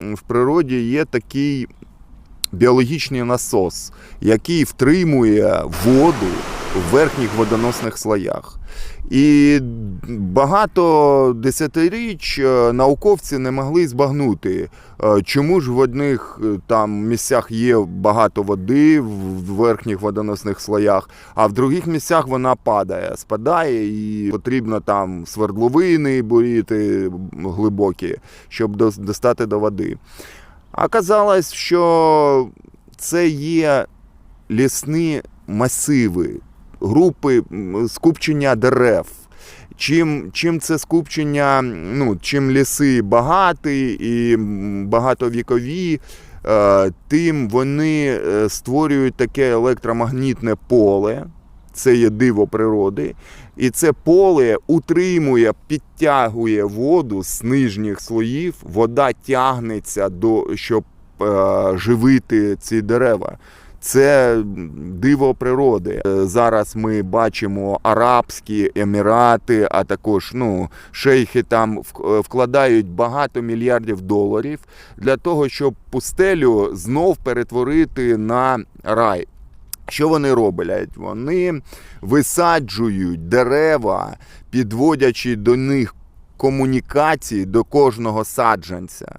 в природі є такий біологічний насос, який втримує воду в верхніх водоносних слоях. І багато десятиріч е, науковці не могли збагнути, е, чому ж в одних е, там місцях є багато води в верхніх водоносних слоях, а в других місцях вона падає, спадає, і потрібно там свердловини буріти глибокі, щоб дос- достати до води. А казалось, що це є лісні масиви, групи скупчення дерев. Чим, чим це скупчення, ну, чим ліси багаті і багатовікові, е, тим вони е, створюють таке електромагнітне поле. Це є диво природи. І це поле утримує, підтягує воду з нижніх слоїв. Вода тягнеться до щоб е, живити ці дерева. Це диво природи. Е, Зараз ми бачимо Арабські Емірати, а також ну, шейхи там е, вкладають багато мільярдів доларів для того, щоб пустелю знов перетворити на рай. Що вони роблять? Вони висаджують дерева, підводячи до них комунікації до кожного саджанця.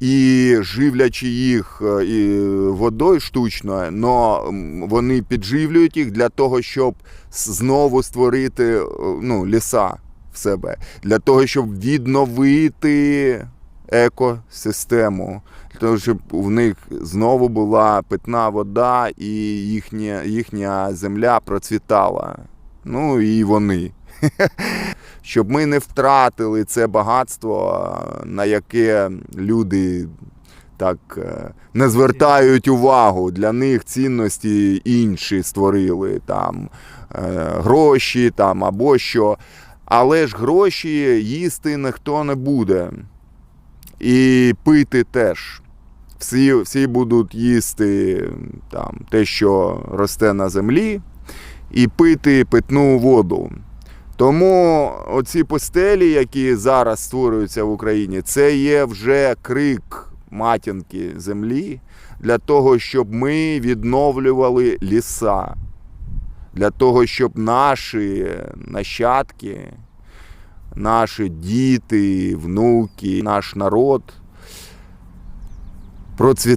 І живлячи їх е, водою штучно, але вони підживлюють їх для того, щоб знову створити е, ну, ліса в себе, для того, щоб відновити екосистему, для того, щоб у них знову була питна вода і їхня, їхня земля процвітала. Ну і вони. Щоб ми не втратили це багатство, на яке люди так е, не звертають увагу. Для них цінності інші створили там е, гроші там або що. Але ж гроші їсти ніхто не буде. І пити теж. Всі, всі будуть їсти там, те, що росте на землі, і пити питну воду. Тому оці постелі, які зараз створюються в Україні, це є вже крик матінки землі для того, щоб ми відновлювали ліса, для того, щоб наші нащадки, наші діти, внуки, наш народ процвітав.